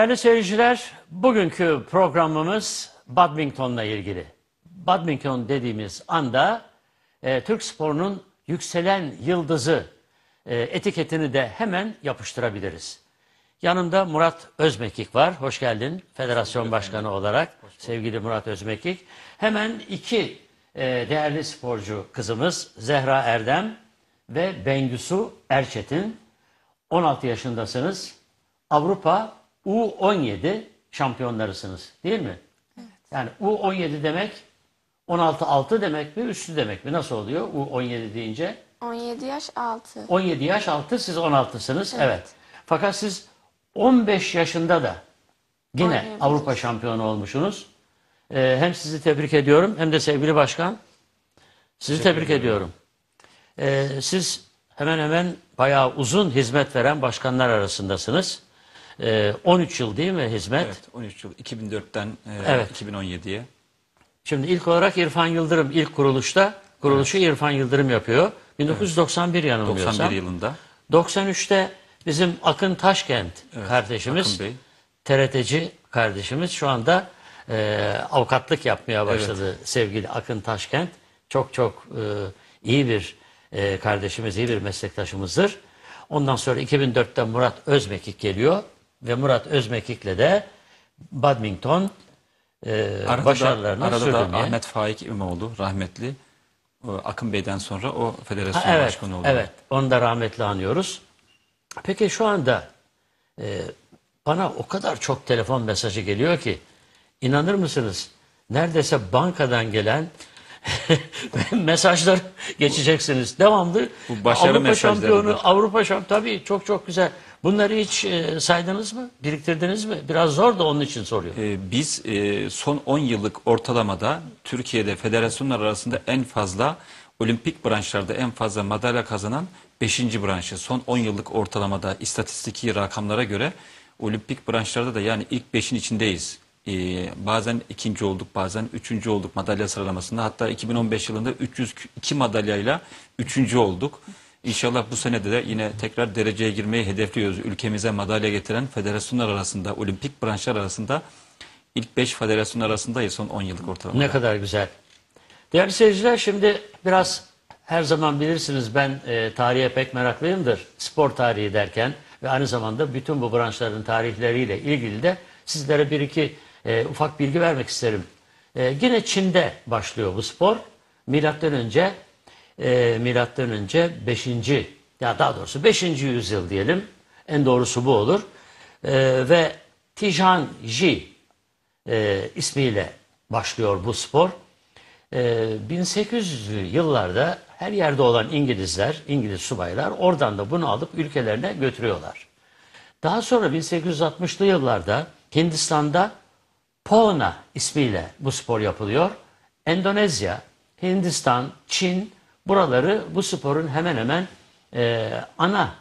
Değerli seyirciler, bugünkü programımız badmintonla ilgili. Badminton dediğimiz anda e, Türk sporunun yükselen yıldızı e, etiketini de hemen yapıştırabiliriz. Yanımda Murat Özmekik var. Hoş geldin federasyon başkanı olarak sevgili Murat Özmekik. Hemen iki e, değerli sporcu kızımız Zehra Erdem ve Bengüsu Erçetin. 16 yaşındasınız. Avrupa U17 şampiyonlarısınız değil mi? Yani U17 demek 16-6 demek mi üstü demek mi? Nasıl oluyor U17 deyince? 17 yaş altı. 17 yaş altı siz 16'sınız evet. Fakat siz 15 yaşında da yine 17. Avrupa şampiyonu olmuşsunuz. Ee, hem sizi tebrik ediyorum hem de sevgili başkan sizi tebrik ediyorum. Ee, siz hemen hemen bayağı uzun hizmet veren başkanlar arasındasınız. Ee, 13 yıl değil mi hizmet? Evet 13 yıl 2004'ten e, Evet. 2017'ye. Şimdi ilk olarak İrfan Yıldırım ilk kuruluşta kuruluşu İrfan Yıldırım yapıyor. 1991 yanılmıyorsam. 91 yılında 93'te bizim Akın Taşkent kardeşimiz, Akın Bey. TRT'ci kardeşimiz şu anda e, avukatlık yapmaya başladı sevgili Akın Taşkent. Çok çok e, iyi bir e, kardeşimiz, iyi bir meslektaşımızdır. Ondan sonra 2004'te Murat Özmekik geliyor ve Murat Özmekik'le de badminton e, arada başarılarını da, arada da sürdürmeye. Ahmet Faik İmamoğlu rahmetli o Akın Bey'den sonra o federasyon Ha, evet, başkanı oldu. evet. Onu da rahmetli anıyoruz. Peki şu anda e, bana o kadar çok telefon mesajı geliyor ki inanır mısınız? Neredeyse bankadan gelen mesajlar geçeceksiniz. Devamlı Bu başarı Avrupa mesajlarıdır. şampiyonu, Avrupa şampiyonu tabii çok çok güzel. Bunları hiç e, saydınız mı? Biriktirdiniz mi? Biraz zor da onun için soruyorum. E, biz e, son 10 yıllık ortalamada Türkiye'de federasyonlar arasında en fazla olimpik branşlarda en fazla madalya kazanan 5. branşı. Son 10 yıllık ortalamada istatistiki rakamlara göre olimpik branşlarda da yani ilk 5'in içindeyiz. E, bazen ikinci olduk bazen üçüncü olduk madalya sıralamasında. Hatta 2015 yılında 302 madalyayla üçüncü olduk. İnşallah bu senede de yine tekrar dereceye girmeyi hedefliyoruz. Ülkemize madalya getiren federasyonlar arasında, olimpik branşlar arasında ilk 5 federasyon arasındayız son 10 yıllık ortalamada. Ne kadar güzel. Değerli seyirciler şimdi biraz her zaman bilirsiniz ben e, tarihe pek meraklıyımdır. Spor tarihi derken ve aynı zamanda bütün bu branşların tarihleriyle ilgili de sizlere bir iki e, ufak bilgi vermek isterim. E, yine Çin'de başlıyor bu spor. Milattan önce e, milattan önce 5. ya daha doğrusu 5. yüzyıl diyelim. En doğrusu bu olur. E, ve Tijanji e, ismiyle başlıyor bu spor. E, 1800'lü yıllarda her yerde olan İngilizler, İngiliz subaylar oradan da bunu alıp ülkelerine götürüyorlar. Daha sonra 1860'lı yıllarda Hindistan'da Pona ismiyle bu spor yapılıyor. Endonezya, Hindistan, Çin buraları bu sporun hemen hemen e, ana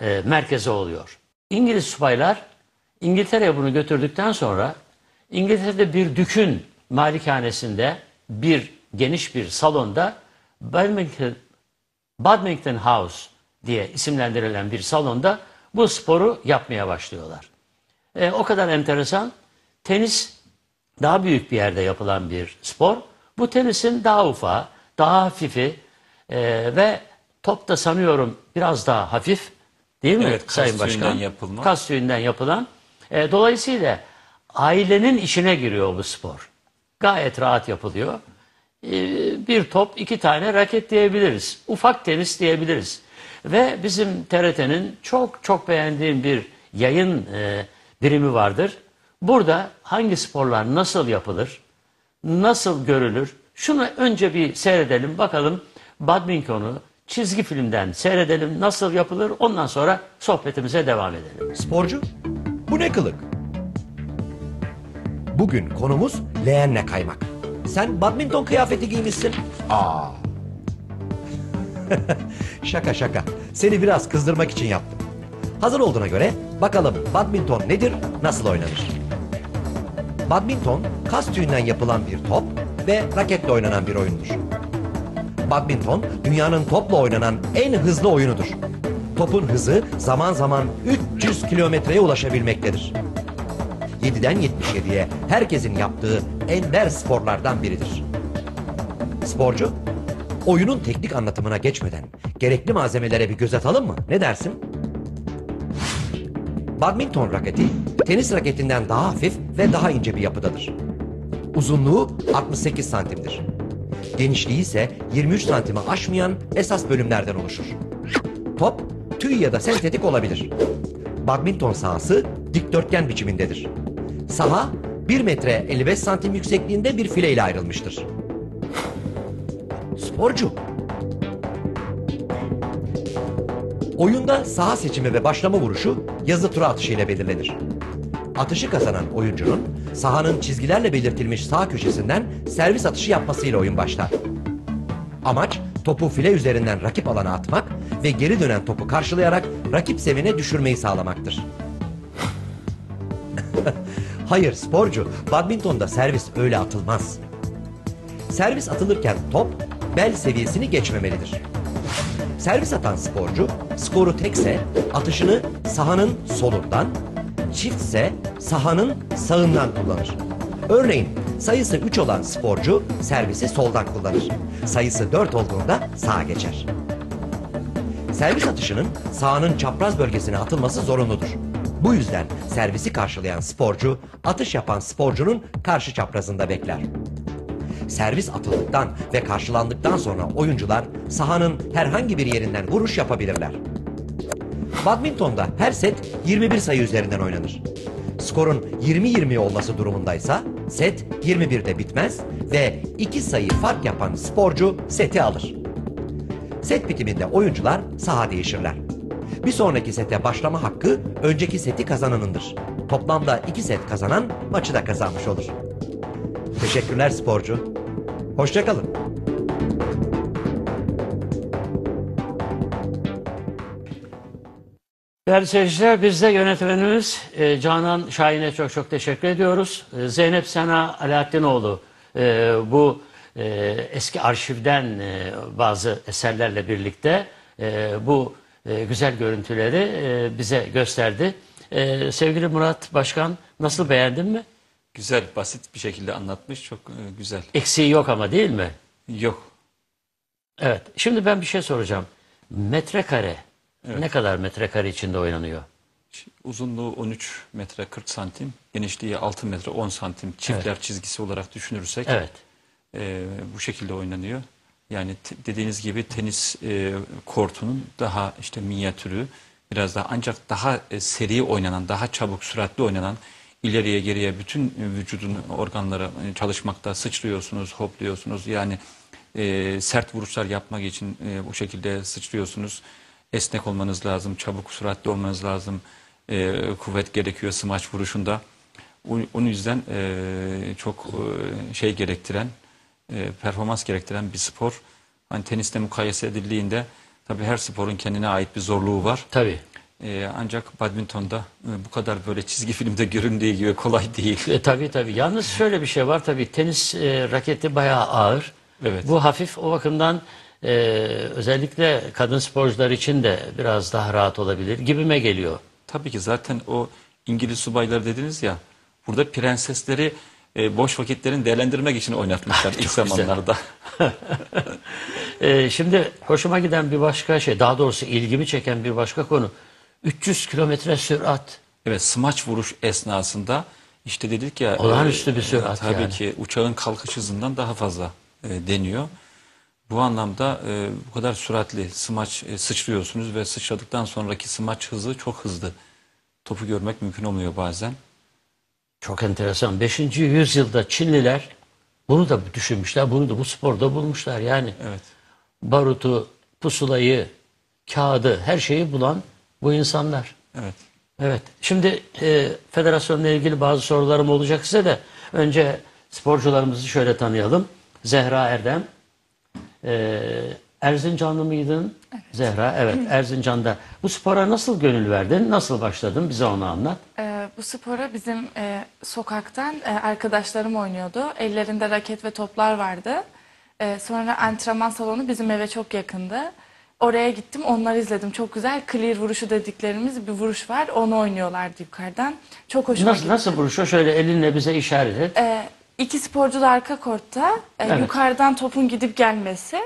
e, merkezi oluyor. İngiliz subaylar İngiltere'ye bunu götürdükten sonra İngiltere'de bir dükün malikanesinde bir geniş bir salonda Badminton, Badminton House diye isimlendirilen bir salonda bu sporu yapmaya başlıyorlar. E, o kadar enteresan. Tenis daha büyük bir yerde yapılan bir spor. Bu tenisin daha ufağı, daha hafifi e, ve top da sanıyorum biraz daha hafif değil mi Evet, Sayın Başkan? yapılma. Kas tüyünden yapılan. E, dolayısıyla ailenin işine giriyor bu spor. Gayet rahat yapılıyor. E, bir top, iki tane raket diyebiliriz. Ufak tenis diyebiliriz. Ve bizim TRT'nin çok çok beğendiğim bir yayın e, birimi vardır. Burada hangi sporlar nasıl yapılır, nasıl görülür? Şunu önce bir seyredelim bakalım badmintonu çizgi filmden seyredelim nasıl yapılır ondan sonra sohbetimize devam edelim. Sporcu? Bu ne kılık? Bugün konumuz leğenle kaymak. Sen badminton kıyafeti giymişsin. Aa. şaka şaka. Seni biraz kızdırmak için yaptım. Hazır olduğuna göre bakalım badminton nedir, nasıl oynanır? Badminton kas tüyünden yapılan bir top ve raketle oynanan bir oyundur. Badminton dünyanın topla oynanan en hızlı oyunudur. Topun hızı zaman zaman 300 kilometreye ulaşabilmektedir. 7'den 77'ye herkesin yaptığı ender sporlardan biridir. Sporcu, oyunun teknik anlatımına geçmeden gerekli malzemelere bir göz atalım mı? Ne dersin? Badminton raketi tenis raketinden daha hafif ve daha ince bir yapıdadır. Uzunluğu 68 santimdir. Genişliği ise 23 santimi aşmayan esas bölümlerden oluşur. Top tüy ya da sentetik olabilir. Badminton sahası dikdörtgen biçimindedir. Saha 1 metre 55 santim yüksekliğinde bir file ile ayrılmıştır. Sporcu. Oyunda saha seçimi ve başlama vuruşu yazı tura atışı ile belirlenir. Atışı kazanan oyuncunun sahanın çizgilerle belirtilmiş sağ köşesinden servis atışı yapmasıyla oyun başlar. Amaç topu file üzerinden rakip alana atmak ve geri dönen topu karşılayarak rakip zemine düşürmeyi sağlamaktır. Hayır sporcu, badmintonda servis öyle atılmaz. Servis atılırken top bel seviyesini geçmemelidir. Servis atan sporcu skoru tekse atışını sahanın solundan, çiftse sahanın sağından kullanır. Örneğin sayısı 3 olan sporcu servisi soldan kullanır. Sayısı 4 olduğunda sağa geçer. Servis atışının sahanın çapraz bölgesine atılması zorunludur. Bu yüzden servisi karşılayan sporcu atış yapan sporcunun karşı çaprazında bekler. Servis atıldıktan ve karşılandıktan sonra oyuncular sahanın herhangi bir yerinden vuruş yapabilirler. Badmintonda her set 21 sayı üzerinden oynanır. Skorun 20-20 olması durumundaysa set 21'de bitmez ve 2 sayı fark yapan sporcu seti alır. Set bitiminde oyuncular saha değişirler. Bir sonraki sete başlama hakkı önceki seti kazananındır. Toplamda 2 set kazanan maçı da kazanmış olur. Teşekkürler sporcu. Hoşçakalın. Değerli seyirciler biz de yönetmenimiz e, Canan Şahin'e çok çok teşekkür ediyoruz. E, Zeynep Sena Alaaddinoğlu e, bu e, eski arşivden e, bazı eserlerle birlikte e, bu e, güzel görüntüleri e, bize gösterdi. E, sevgili Murat Başkan nasıl beğendin mi? Güzel, basit bir şekilde anlatmış. Çok e, güzel. Eksiği yok ama değil mi? Yok. Evet. Şimdi ben bir şey soracağım. Metrekare ne kadar metrekare içinde oynanıyor? Uzunluğu 13 metre 40 santim, genişliği 6 metre 10 santim çiftler çizgisi olarak düşünürsek Evet. e, bu şekilde oynanıyor. Yani dediğiniz gibi tenis e, kortunun daha işte minyatürü biraz daha ancak daha e, seri oynanan, daha çabuk süratli oynanan ileriye geriye bütün vücudun organları e, çalışmakta sıçrıyorsunuz, hopluyorsunuz. Yani e, sert vuruşlar yapmak için e, bu şekilde sıçrıyorsunuz. Esnek olmanız lazım, çabuk süratli olmanız lazım. E, kuvvet gerekiyor smaç vuruşunda. Onun yüzden e, çok e, şey gerektiren, e, performans gerektiren bir spor. Hani tenisle mukayese edildiğinde tabii her sporun kendine ait bir zorluğu var. Tabii. E, ancak badmintonda e, bu kadar böyle çizgi filmde göründüğü gibi kolay değil. E, tabii tabii. Yalnız şöyle bir şey var tabii. Tenis e, raketi bayağı ağır. Evet. Bu hafif o bakımdan e, özellikle kadın sporcular için de biraz daha rahat olabilir gibime geliyor. Tabii ki zaten o İngiliz subaylar dediniz ya, burada prensesleri e, boş vakitlerini değerlendirmek için oynatmışlar ilk zamanlarda. E, şimdi hoşuma giden bir başka şey, daha doğrusu ilgimi çeken bir başka konu. 300 kilometre sürat. Evet smaç vuruş esnasında işte dedik ya Olağanüstü bir sürat tabii yani. ki uçağın kalkış hızından daha fazla e, deniyor. Bu anlamda e, bu kadar süratli smaç e, sıçrıyorsunuz ve sıçradıktan sonraki smaç hızı çok hızlı. Topu görmek mümkün olmuyor bazen. Çok enteresan. 5. yüzyılda Çinliler bunu da düşünmüşler, bunu da bu sporda bulmuşlar. Yani Evet. barutu, pusulayı, kağıdı, her şeyi bulan bu insanlar. Evet. Evet. Şimdi e, federasyonla ilgili bazı sorularım olacak size de. Önce sporcularımızı şöyle tanıyalım. Zehra Erdem. E, Erzincanlı mıydın? Zehra, evet. Erzincan'da. Bu spora nasıl gönül verdin? Nasıl başladın? Bize onu anlat. Ee, bu spora bizim e, sokaktan e, arkadaşlarım oynuyordu. Ellerinde raket ve toplar vardı. E, sonra antrenman salonu bizim eve çok yakındı. Oraya gittim, onları izledim. Çok güzel clear vuruşu dediklerimiz bir vuruş var. Onu oynuyorlardı yukarıdan. Çok hoşuma Nasıl, gitti. nasıl vuruşu? Şöyle elinle bize işaret et. Ee, iki sporcu da arka kortta. Ee, Evet. Yukarıdan topun gidip gelmesi.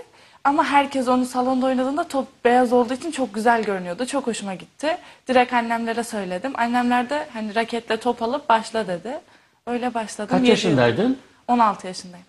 Ama herkes onu salonda oynadığında top beyaz olduğu için çok güzel görünüyordu. Çok hoşuma gitti. Direkt annemlere söyledim. Annemler de hani raketle top alıp başla dedi. Öyle başladım. Kaç Yedi- yaşındaydın? 16 yaşındayım.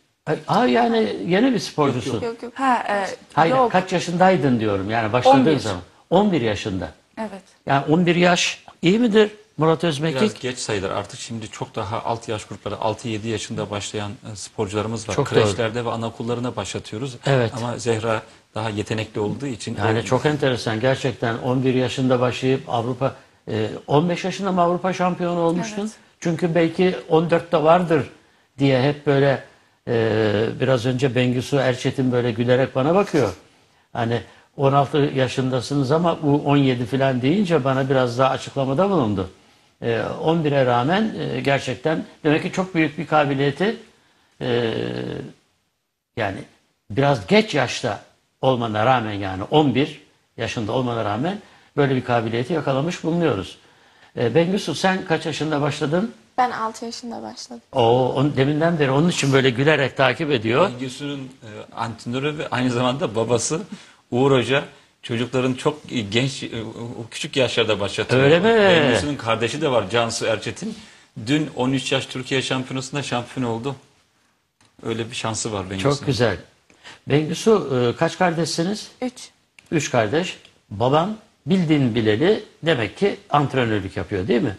Aa yani yeni bir sporcusun. Yok yok. Ha, e, Hayır yok. kaç yaşındaydın diyorum yani başladığın 11. zaman. 11 yaşında. Evet. Yani 11 yaş iyi midir Murat Özmekik? Biraz geç sayılır. Artık şimdi çok daha alt yaş grupları 6-7 yaşında başlayan e, sporcularımız var. Çok doğru. Kreşlerde ve anaokullarına başlatıyoruz. Evet. Ama Zehra daha yetenekli olduğu için Yani o- çok enteresan gerçekten 11 yaşında başlayıp Avrupa e, 15 yaşında mı Avrupa şampiyonu olmuştun? Evet. Çünkü belki 14'te vardır diye hep böyle e, biraz önce Bengisu Erçetin böyle gülerek bana bakıyor. Hani 16 yaşındasınız ama bu 17 falan deyince bana biraz daha açıklamada bulundu. E, 11'e rağmen e, gerçekten demek ki çok büyük bir kabiliyeti e, yani biraz geç yaşta olmana rağmen yani 11 yaşında olmana rağmen böyle bir kabiliyeti yakalamış bulunuyoruz. E, Bengisu sen kaç yaşında başladın? Ben 6 yaşında başladım. O on, deminden beri onun için böyle gülerek takip ediyor. Bengisu'nun e, antrenörü ve aynı zamanda babası Uğur Hoca çocukların çok genç, e, küçük yaşlarda başlatıyor. Öyle mi? Bengisu'nun kardeşi de var Cansu Erçetin. Dün 13 yaş Türkiye şampiyonasında şampiyon oldu. Öyle bir şansı var Bengisu'nun. Çok güzel. Bengisu e, kaç kardeşsiniz? 3. Üç kardeş. Baban bildiğin bileli demek ki antrenörlük yapıyor değil mi?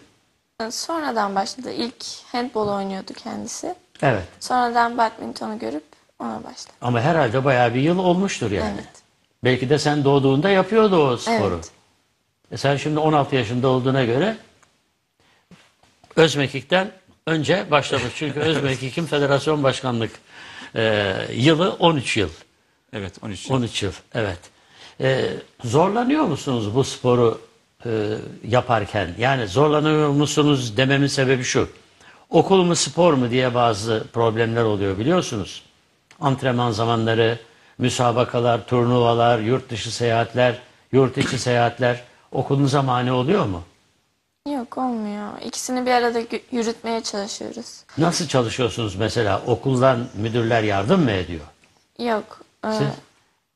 Sonradan başladı. İlk handball oynuyordu kendisi. Evet. Sonradan badmintonu görüp ona başladı. Ama herhalde bayağı bir yıl olmuştur yani. Evet. Belki de sen doğduğunda yapıyordu o sporu. Evet. E sen şimdi 16 yaşında olduğuna göre Özmekik'ten önce başlamış. Çünkü Özmekik'in federasyon başkanlık e, yılı 13 yıl. Evet 13 yıl. 13 yıl, evet. E, zorlanıyor musunuz bu sporu e, yaparken? Yani zorlanıyor musunuz dememin sebebi şu. Okul mu spor mu diye bazı problemler oluyor biliyorsunuz. Antrenman zamanları, müsabakalar, turnuvalar, yurt dışı seyahatler, yurt içi seyahatler okulunuza mani oluyor mu? Yok olmuyor. İkisini bir arada yürütmeye çalışıyoruz. Nasıl çalışıyorsunuz mesela? Okuldan müdürler yardım mı ediyor? Yok. e, Siz?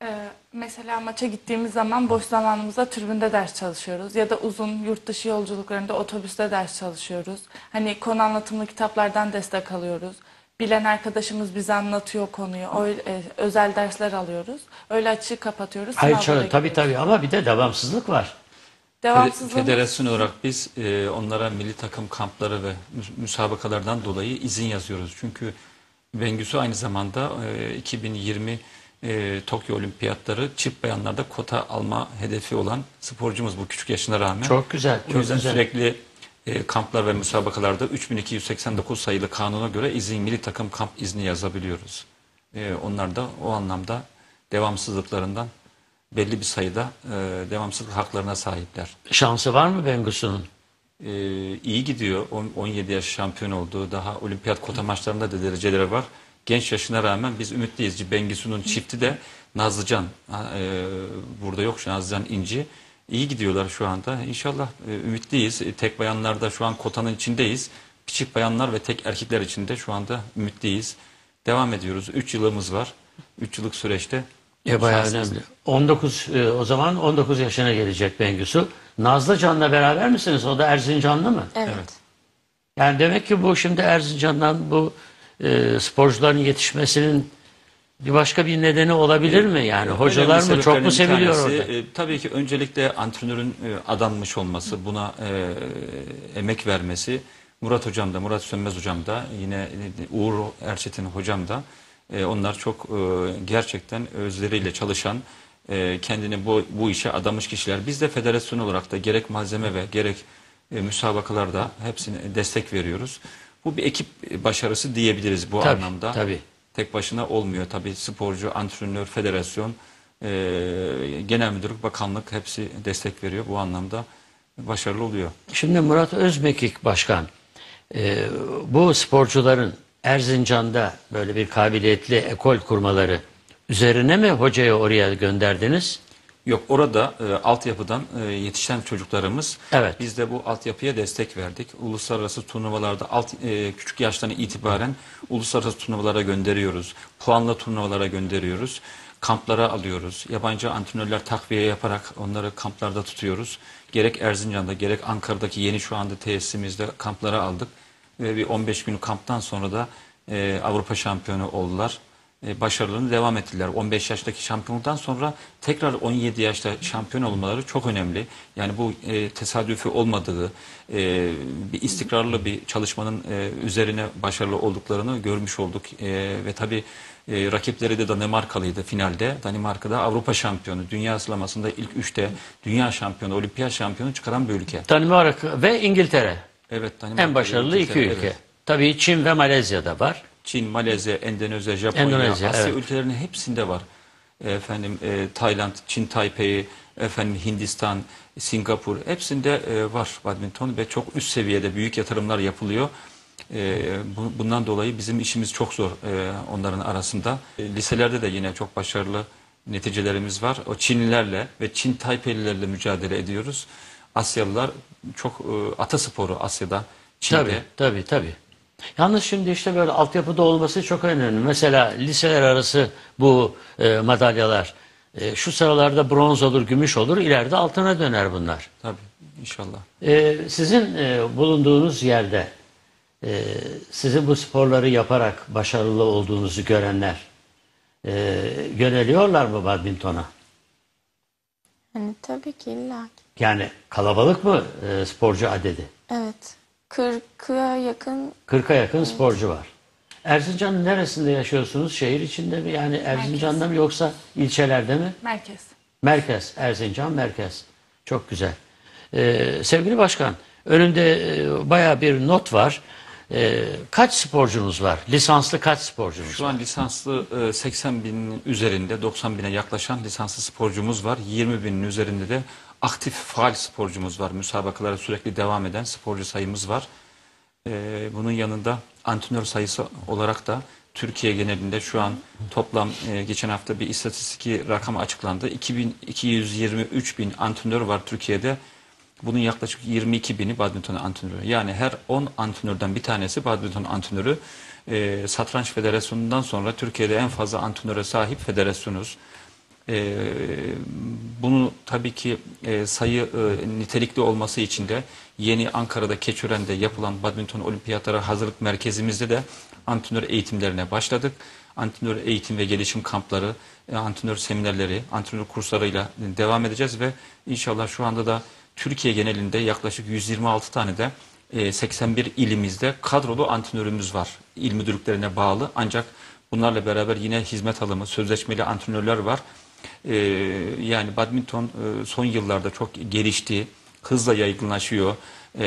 Ee, mesela maça gittiğimiz zaman boş zamanımızda tribünde ders çalışıyoruz. Ya da uzun yurt dışı yolculuklarında otobüste ders çalışıyoruz. Hani konu anlatımlı kitaplardan destek alıyoruz. Bilen arkadaşımız bize anlatıyor konuyu. Öyle, e, özel dersler alıyoruz. Öyle açığı kapatıyoruz. Hayır, sınavlara tabii giriyoruz. tabii ama bir de devamsızlık var. Devamsızlığımız Federasyon olarak biz e, onlara milli takım kampları ve müs- müsabakalardan dolayı izin yazıyoruz. Çünkü Bengisu aynı zamanda e, 2020 e, Tokyo Olimpiyatları çift bayanlarda kota alma hedefi olan sporcumuz bu küçük yaşına rağmen. Çok güzel, O çok yüzden güzel. sürekli e, kamplar ve müsabakalarda 3289 sayılı kanuna göre izin milli takım kamp izni yazabiliyoruz. E, onlar da o anlamda devamsızlıklarından belli bir sayıda e, devamsızlık haklarına sahipler. Şansı var mı Bengisu'nun? Ee, iyi gidiyor. On- 17 yaş şampiyon oldu. Daha olimpiyat kota maçlarında da dereceleri var. Genç yaşına rağmen biz ümitliyiz. Bengisu'nun çifti de Nazlıcan. E, burada yok şu Nazlıcan İnci. İyi gidiyorlar şu anda. İnşallah e, ümitliyiz. E, tek bayanlarda şu an kotanın içindeyiz. Çift bayanlar ve tek erkekler içinde şu anda ümitliyiz. Devam ediyoruz. 3 yılımız var. 3 yıllık süreçte E bayağı önemli. 19 e, o zaman 19 yaşına gelecek Bengisu. Nazlı Can'la beraber misiniz? O da Erzincanlı mı? evet. Evet. Yani demek ki bu şimdi Erzincan'dan bu e, sporcuların yetişmesinin bir başka bir nedeni olabilir mi? Yani hocalar mı çok mu seviliyor tanesi, orada? e, tabii ki öncelikle antrenörün e, adanmış olması, buna e, emek vermesi. Murat hocam da, Murat Sönmez hocam da, yine e, Uğur Erçetin hocam da e, onlar çok e, gerçekten özleriyle çalışan, e, kendini bu, bu işe adamış kişiler. Biz de federasyon olarak da gerek malzeme ve gerek e, müsabakalarda hepsine destek veriyoruz. Bu bir ekip başarısı diyebiliriz bu Tabii, anlamda. tabii. Tek başına olmuyor tabii sporcu, antrenör, federasyon, e, genel müdürlük, bakanlık hepsi destek veriyor. Bu anlamda başarılı oluyor. Şimdi Murat Özmekik Başkan, e, bu sporcuların Erzincan'da böyle bir kabiliyetli ekol kurmaları üzerine mi hocayı oraya gönderdiniz? Yok orada e, altyapıdan e, yetişen çocuklarımız Evet. biz de bu altyapıya destek verdik. Uluslararası turnuvalarda alt, e, küçük yaştan itibaren uluslararası turnuvalara gönderiyoruz. Puanla turnuvalara gönderiyoruz. Kamplara alıyoruz. Yabancı antrenörler takviye yaparak onları kamplarda tutuyoruz. Gerek Erzincan'da gerek Ankara'daki yeni şu anda tesisimizde kamplara aldık. Ve bir 15 gün kamptan sonra da e, Avrupa şampiyonu oldular başarılarını devam ettiler. 15 yaştaki şampiyonluktan sonra tekrar 17 yaşta şampiyon olmaları çok önemli. Yani bu e, tesadüfi olmadığı, e, bir istikrarlı bir çalışmanın e, üzerine başarılı olduklarını görmüş olduk. E, ve tabii e, rakipleri de Danimarkalıydı finalde. Danimarka'da Avrupa şampiyonu, dünya sıralamasında ilk üçte dünya şampiyonu, olimpiyat şampiyonu çıkaran bir ülke. Danimarka ve İngiltere. Evet, Danimarka En başarılı iki ülke. evet. Tabii Çin ve Malezya'da var. Çin, Malezya, Endonezya, Japonya, Endonezya, Asya evet. ülkelerinin hepsinde var. Efendim e, Tayland, Çin Taipei, efendim Hindistan, Singapur hepsinde e, var badminton ve çok üst seviyede büyük yatırımlar yapılıyor. E, bu- bundan dolayı bizim işimiz çok zor e, onların arasında. E, liselerde de yine çok başarılı neticelerimiz var. O Çinlilerle ve Çin Taipei'lilerle mücadele ediyoruz. Asyalılar çok e, atasporu Asya'da, Çin'de. Tabii, tabii, tabii. Yalnız şimdi işte böyle altyapıda olması çok önemli. Mesela liseler arası bu e, madalyalar e, şu sıralarda bronz olur, gümüş olur, ileride altına döner bunlar. Tabii inşallah. E, sizin e, bulunduğunuz yerde e, sizin bu sporları yaparak başarılı olduğunuzu görenler e, yöneliyorlar mı badmintona? Hani tabii ki illa ki. Yani kalabalık mı e, sporcu adedi? Evet. 40'a yakın 40'a yakın sporcu var. Erzincan'ın neresinde yaşıyorsunuz? Şehir içinde mi? Yani Erzincan'da mı yoksa ilçelerde mi? Merkez. Merkez, Erzincan merkez. Çok güzel. Ee, sevgili başkan, önünde e, bayağı bir not var. Ee, kaç sporcunuz var? Lisanslı kaç sporcunuz Şu var? an lisanslı e, 80 binin üzerinde 90 bine yaklaşan lisanslı sporcumuz var. 20 binin üzerinde de aktif faal sporcumuz var. Müsabakalara sürekli devam eden sporcu sayımız var. E, bunun yanında antrenör sayısı olarak da Türkiye genelinde şu an toplam e, geçen hafta bir istatistik rakam açıklandı. 2223 bin antrenör var Türkiye'de. Bunun yaklaşık 22 bini badminton antrenörü. Yani her 10 antrenörden bir tanesi badminton antrenörü. E, Satranç Federasyonu'ndan sonra Türkiye'de en fazla antrenöre sahip federasyonuz. E, bunu tabii ki e, sayı e, nitelikli olması için de yeni Ankara'da Keçören'de yapılan badminton olimpiyatlara hazırlık merkezimizde de antrenör eğitimlerine başladık. Antrenör eğitim ve gelişim kampları, e, antrenör seminerleri, antrenör kurslarıyla devam edeceğiz ve inşallah şu anda da Türkiye genelinde yaklaşık 126 tane de e, 81 ilimizde kadrolu antrenörümüz var. İl müdürlüklerine bağlı ancak bunlarla beraber yine hizmet alımı, sözleşmeli antrenörler var. E, yani badminton e, son yıllarda çok gelişti, hızla yaygınlaşıyor E,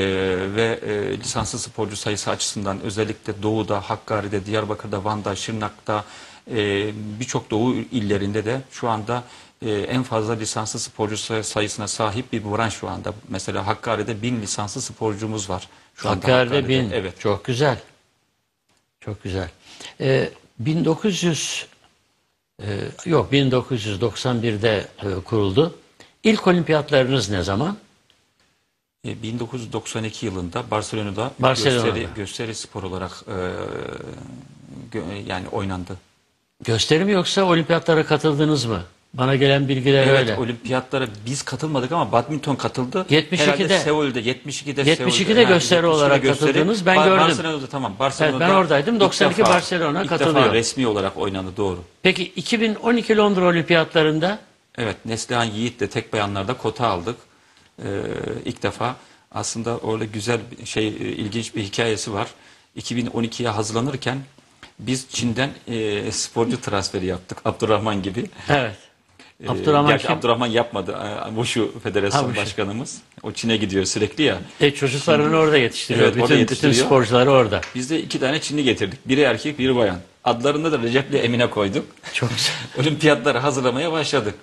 ve e, lisanslı sporcu sayısı açısından özellikle Doğu'da, Hakkari'de, Diyarbakır'da, Van'da, Şırnak'ta e, birçok Doğu illerinde de şu anda e, en fazla lisanslı sporcu say- sayısına sahip bir branş şu anda. Mesela Hakkari'de bin lisanslı sporcumuz var. Şu anda Hakkari'de bin. Evet. Çok güzel. Çok güzel. Ee, 1900 e, yok 1991'de e, kuruldu. İlk olimpiyatlarınız ne zaman? E, 1992 yılında Barcelona'da, Barcelona'da. gösteri, gösteri spor olarak e, gö- yani oynandı. Gösteri mi yoksa olimpiyatlara katıldınız mı? Bana gelen bilgiler Evet, öyle. olimpiyatlara biz katılmadık ama badminton katıldı. 72'de Herhalde Seul'de, 72'de 72'de Seul'de. gösteri olarak katıldınız. Ben gördüm. Barcelona'da tamam. Barcelona'da Evet, ben oradaydım. ilk 92 defa- Barcelona ilk katılıyor. defa resmi olarak oynandı doğru. Peki 2012 Londra olimpiyatlarında Evet, Neslihan Yiğit de tek bayanlarda kota aldık. Ee, ilk defa aslında orada güzel şey, e, ilginç bir hikayesi var. 2012'ye hazırlanırken biz Çin'den e, sporcu transferi yaptık. Abdurrahman gibi. evet. Ee, Abdurrahman gerçi kim? Abdurrahman yapmadı. Ee, Wushu Federasyon Ha, Wushu. Başkanımız. O Çin'e gidiyor sürekli ya. E, çocuklarını orada yetiştiriyor. Evet, orada bütün, bütün yetiştiriyor. sporcuları orada. Biz de iki tane Çinli getirdik. Biri erkek, biri bayan. Adlarını da Recep'le Emine koyduk. Çok güzel. Olimpiyatları hazırlamaya başladık.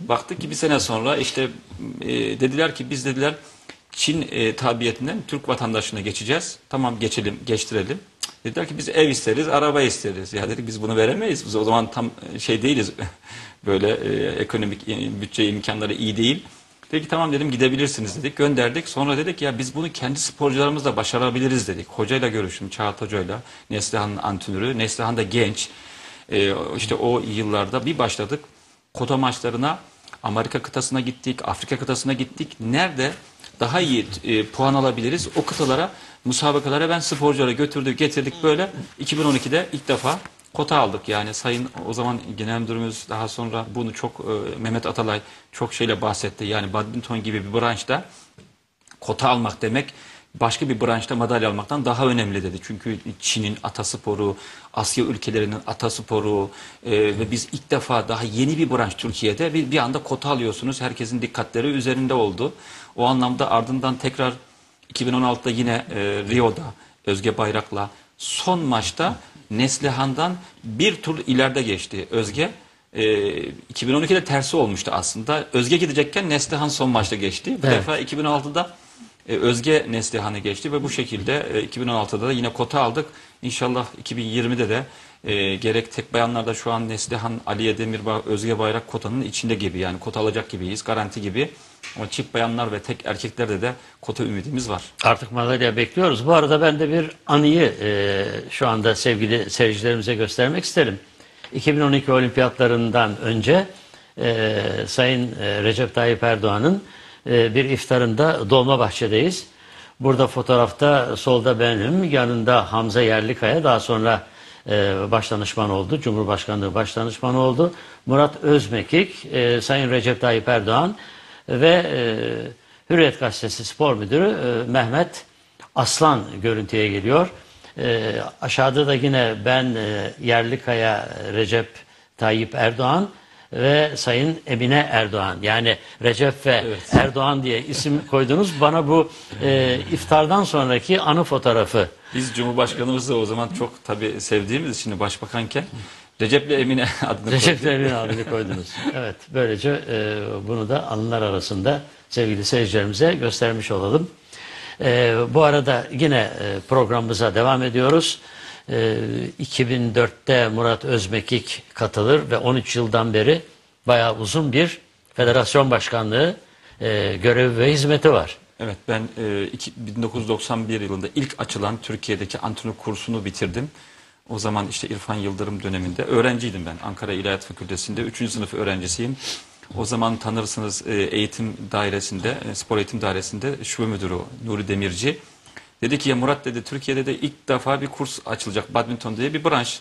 Baktık ki bir sene sonra işte e, dediler ki biz dediler Çin e, tabiyetinden Türk vatandaşına geçeceğiz. Tamam geçelim, geçtirelim. Dediler ki biz ev isteriz, araba isteriz. Ya dedik biz bunu veremeyiz. Biz o zaman tam e, şey değiliz. Böyle e, ekonomik e, bütçe imkanları iyi değil. Dedi ki tamam dedim gidebilirsiniz dedik. Gönderdik. Sonra dedik ya biz bunu kendi sporcularımızla başarabiliriz dedik. Hocayla görüştüm. Çağat Hoca'yla. Neslihan'ın antrenörü. Neslihan da genç. E, işte o yıllarda bir başladık. Kota maçlarına Amerika kıtasına gittik. Afrika kıtasına gittik. Nerede daha iyi e, puan alabiliriz? O kıtalara musabakalara ben sporcuları götürdük getirdik böyle. 2012'de ilk defa kota aldık. Yani sayın o zaman genel müdürümüz daha sonra bunu çok e, Mehmet Atalay çok şeyle bahsetti. Yani badminton gibi bir branşta kota almak demek başka bir branşta madalya almaktan daha önemli dedi. Çünkü Çin'in atasporu, Asya ülkelerinin atasporu e, ve biz ilk defa daha yeni bir branş Türkiye'de bir, bir anda kota alıyorsunuz. Herkesin dikkatleri üzerinde oldu. O anlamda ardından tekrar 2016'da yine e, Rio'da Özge Bayrak'la son maçta Neslihan'dan bir tur ileride geçti Özge. E, 2012'de tersi olmuştu aslında. Özge gidecekken Neslihan son maçta geçti. Bu Evet. defa 2006'da e, Özge Neslihan'ı geçti ve bu şekilde e, 2016'da da yine kota aldık. İnşallah 2020'de de e, gerek tek bayanlarda şu an Neslihan, Aliye Demirbağ, Özge Bayrak kotanın içinde gibi yani kota alacak gibiyiz, garanti gibi. Ama çift bayanlar ve tek erkeklerde de kota ümidimiz var. Artık madalya bekliyoruz. Bu arada ben de bir anıyı e, şu anda sevgili seyircilerimize göstermek isterim. 2012 olimpiyatlarından önce e, Sayın e, Recep Tayyip Erdoğan'ın e, bir iftarında Dolmabahçe'deyiz. Burada fotoğrafta solda benim, yanında Hamza Yerlikaya daha sonra e, başdanışman oldu. Cumhurbaşkanlığı başdanışmanı oldu. Murat Özmekik, e, Sayın Recep Tayyip Erdoğan ve e, Hürriyet Gazetesi Spor Müdürü e, Mehmet Aslan görüntüye geliyor. E, aşağıda da yine ben e, Yerlikaya Recep Tayyip Erdoğan ve Sayın Emine Erdoğan. Yani Recep ve Erdoğan diye isim koydunuz. Bana bu e, iftardan sonraki anı fotoğrafı Biz Cumhurbaşkanımızı o zaman çok tabii sevdiğimiz için başbakanken Recep'le Emine adını Recep koyduk. Tayyip'in adını koydunuz. Evet, böylece e, bunu da anılar arasında sevgili seyircilerimize göstermiş olalım. E, bu arada yine e, programımıza devam ediyoruz. E, 2004'te Murat Özmekik katılır ve 13 yıldan beri bayağı uzun bir federasyon başkanlığı e, görevi ve hizmeti var. Evet ben e, iki- 1991 yılında ilk açılan Türkiye'deki antrenör kursunu bitirdim. O zaman işte İrfan Yıldırım döneminde öğrenciydim ben. Ankara İlahiyat Fakültesi'nde 3. sınıf öğrencisiyim. O zaman tanırsınız e, eğitim dairesinde, e, spor eğitim dairesinde şube müdürü Nuri Demirci. Dedi ki ya Murat dedi Türkiye'de de ilk defa bir kurs açılacak badminton diye bir branş.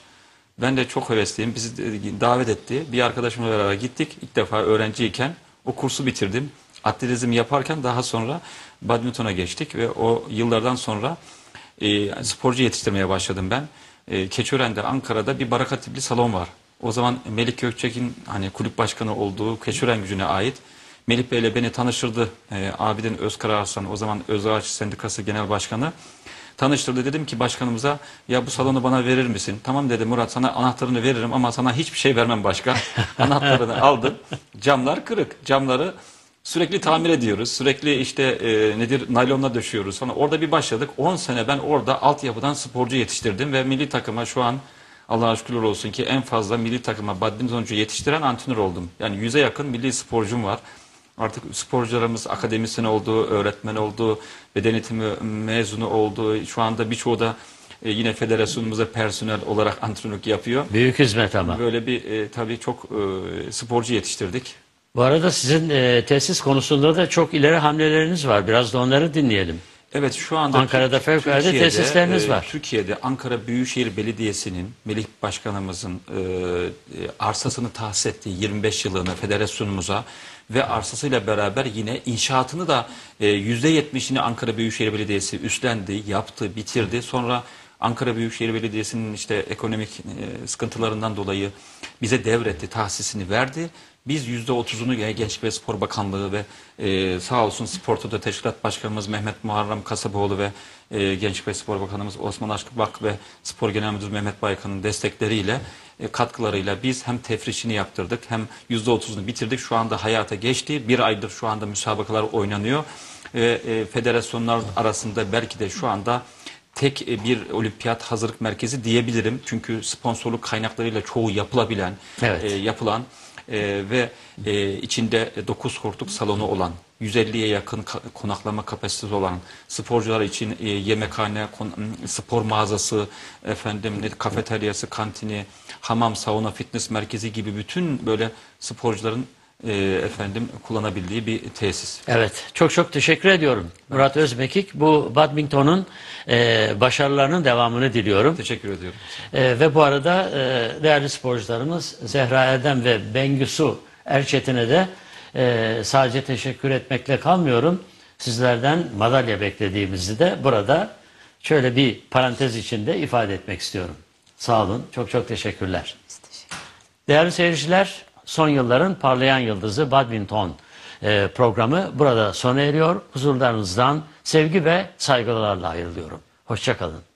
Ben de çok hevesliyim. Bizi de davet etti. Bir arkadaşımla beraber gittik. İlk defa öğrenciyken o kursu bitirdim. Atletizm yaparken daha sonra badmintona geçtik ve o yıllardan sonra e, sporcu yetiştirmeye başladım ben. E, Keçören'de Ankara'da bir barakatipli salon var. O zaman Melik Gökçek'in hani kulüp başkanı olduğu Keçören gücüne ait. Melih Bey'le beni tanıştırdı. E, abiden Özkar Arslan o zaman Özağaç Sendikası Genel Başkanı. Tanıştırdı dedim ki başkanımıza ya bu salonu bana verir misin? Tamam dedi Murat sana anahtarını veririm ama sana hiçbir şey vermem başka. anahtarını aldım. Camlar kırık. Camları sürekli tamir ediyoruz. Sürekli işte e, nedir naylonla döşüyoruz falan. Orada bir başladık. 10 sene ben orada altyapıdan sporcu yetiştirdim ve milli takıma şu an Allah'a şükürler olsun ki en fazla milli takıma badmintoncu yetiştiren antrenör oldum. Yani yüze yakın milli sporcum var. Artık sporcularımız akademisyen oldu, öğretmen oldu, beden eğitimi mezunu oldu. Şu anda birçoğu da e, yine federasyonumuza personel olarak antrenörlük yapıyor. Büyük hizmet ama. Böyle bir e, tabii çok e, sporcu yetiştirdik. Bu arada sizin e, tesis konusunda da çok ileri hamleleriniz var. Biraz da onları dinleyelim. Evet şu anda Ankara'da fevkalade tesisleriniz e, var. Türkiye'de Ankara Büyükşehir Belediyesi'nin Melih Başkanımızın e, e, arsasını tahsis ettiği 25 yılını federasyonumuza ve arsasıyla beraber yine inşaatını da e, %70'ini Ankara Büyükşehir Belediyesi üstlendi, yaptı, bitirdi. Sonra Ankara Büyükşehir Belediyesi'nin işte ekonomik e, sıkıntılarından dolayı bize devretti, tahsisini verdi. Biz %30'unu ya Gençlik ve Spor Bakanlığı ve e, sağ olsun Spor Toto Teşkilat Başkanımız Mehmet Muharrem Kasaboğlu ve e, Gençlik ve Spor Bakanımız Osman Aşkıbak ve Spor Genel Müdürü Mehmet Baykan'ın destekleriyle e, katkılarıyla biz hem tefrişini yaptırdık hem %30'unu bitirdik. Şu anda hayata geçti. Bir aydır şu anda müsabakalar oynanıyor. Ve e, federasyonlar arasında belki de şu anda tek e, bir olimpiyat hazırlık merkezi diyebilirim. Çünkü sponsorluk kaynaklarıyla çoğu yapılabilen, Evet. e, yapılan e, ve e, içinde 9 koltuk salonu olan, 150'ye yakın konaklama kapasitesi olan, sporcular için e, yemekhane, spor mağazası, efendim kafeteryası, kantini, hamam, sauna, fitness merkezi gibi bütün böyle sporcuların efendim kullanabildiği bir tesis. Evet, çok çok teşekkür ediyorum. Murat Özmekik, bu badmintonun e, başarılarının devamını diliyorum. Teşekkür ediyorum. E, ve bu arada e, değerli sporcularımız Zehra Erdem ve Bengisu Erçetin'e de e, sadece teşekkür etmekle kalmıyorum. Sizlerden madalya beklediğimizi de burada şöyle bir parantez içinde ifade etmek istiyorum. Sağ olun, çok çok teşekkürler. Değerli seyirciler, son yılların parlayan yıldızı badminton e, programı burada sona eriyor. Huzurlarınızdan sevgi ve saygılarla ayrılıyorum. Hoşçakalın.